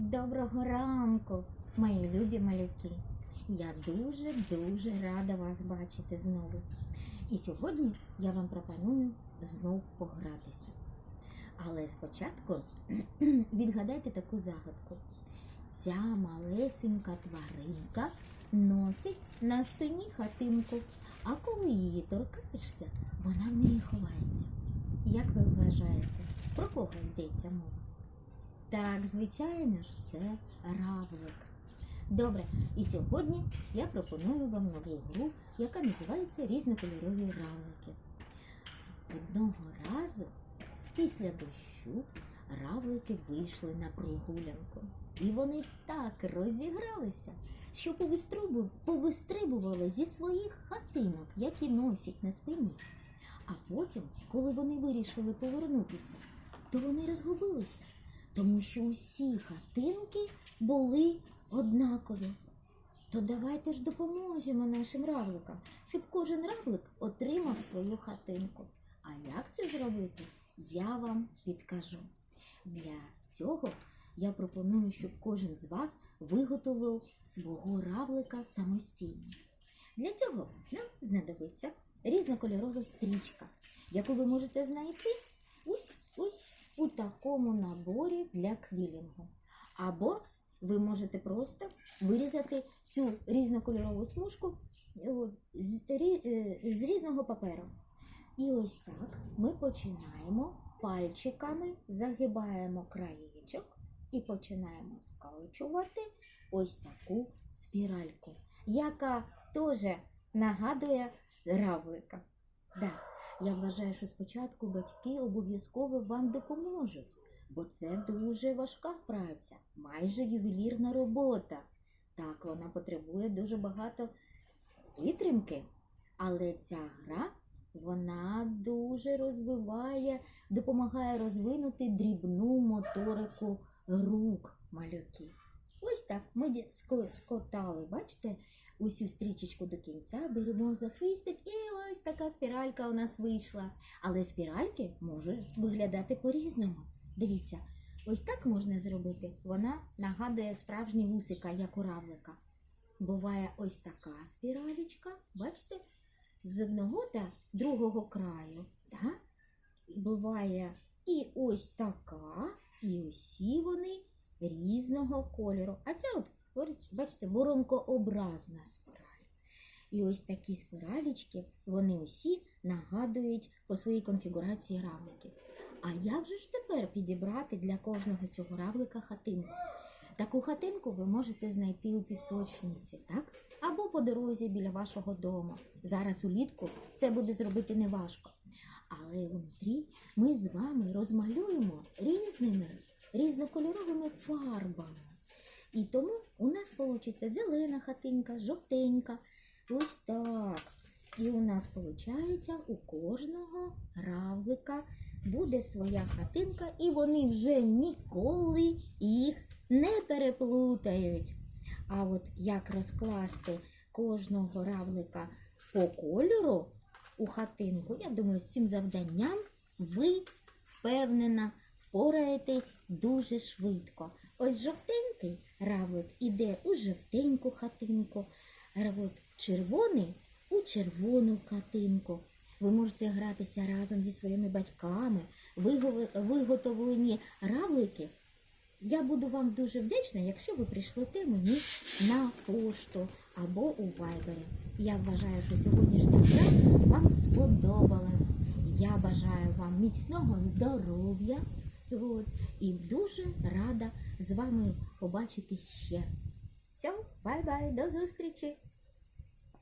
Доброго ранку, мої любі малюки. Я дуже-дуже рада вас бачити знову. І сьогодні я вам пропоную знов погратися. Але спочатку відгадайте таку загадку. Ця малесенька тваринка носить на спині хатинку, а коли її торкаєшся, вона в неї ховається. Як ви вважаєте, про кого йдеться мова? Так, звичайно ж, це равлик. Добре, і сьогодні я пропоную вам нову гру, яка називається Різнокольорові равлики. Одного разу після дощу равлики вийшли на прогулянку. І вони так розігралися, що повистрибували зі своїх хатинок, які носять на спині. А потім, коли вони вирішили повернутися, то вони розгубилися тому що усі хатинки були однакові. То давайте ж допоможемо нашим равликам, щоб кожен равлик отримав свою хатинку. А як це зробити, я вам підкажу. Для цього я пропоную, щоб кожен з вас виготовив свого равлика самостійно. Для цього нам знадобиться різнокольорова стрічка, яку ви можете знайти ось ось у такому наборі для квілінгу. Або ви можете просто вирізати цю різнокольорову смужку е, е, з різного паперу. І ось так ми починаємо пальчиками, загибаємо краєчок і починаємо скручувати ось таку спіральку, яка теж нагадує равлика. Да. Я вважаю, що спочатку батьки обов'язково вам допоможуть, бо це дуже важка праця, майже ювелірна робота. Так, вона потребує дуже багато витримки, але ця гра вона дуже розвиває, допомагає розвинути дрібну моторику рук малюків. Ось так ми скотали, бачите, усю стрічечку до кінця, беремо за хвістик і ось така спіралька у нас вийшла. Але спіральки можуть виглядати по-різному. Дивіться, ось так можна зробити. Вона нагадує справжні вусика, як у равлика. Буває ось така спіралічка, бачите, з одного та другого краю. Да? Буває і ось така, і усі вони різного кольору. А ця от, бачите, воронкообразна спіраль. І ось такі спіралічки, вони усі нагадують по своїй конфігурації равликів. А як же ж тепер підібрати для кожного цього равлика хатинку? Таку хатинку ви можете знайти у пісочниці, так? Або по дорозі біля вашого дому. Зараз улітку це буде зробити неважко. Але внутрі ми з вами розмалюємо різними різнокольоровими фарбами. І тому у нас вийде зелена хатинка, жовтенька. Ось так. І у нас виходить у кожного равлика буде своя хатинка, і вони вже ніколи їх не переплутають. А от як розкласти кожного равлика по кольору у хатинку, я думаю, з цим завданням ви впевнена впораєтесь дуже швидко. Ось жовтенький равлик іде у жовтеньку хатинку, а от червоний у червону хатинку. Ви можете гратися разом зі своїми батьками, виготовлені равлики. Я буду вам дуже вдячна, якщо ви прийшлете мені на пошту або у вайбері. Я вважаю, що сьогоднішня гра вам сподобалась. Я бажаю вам міцного здоров'я от, і дуже рада з вами побачитись ще. Все, бай-бай, до зустрічі!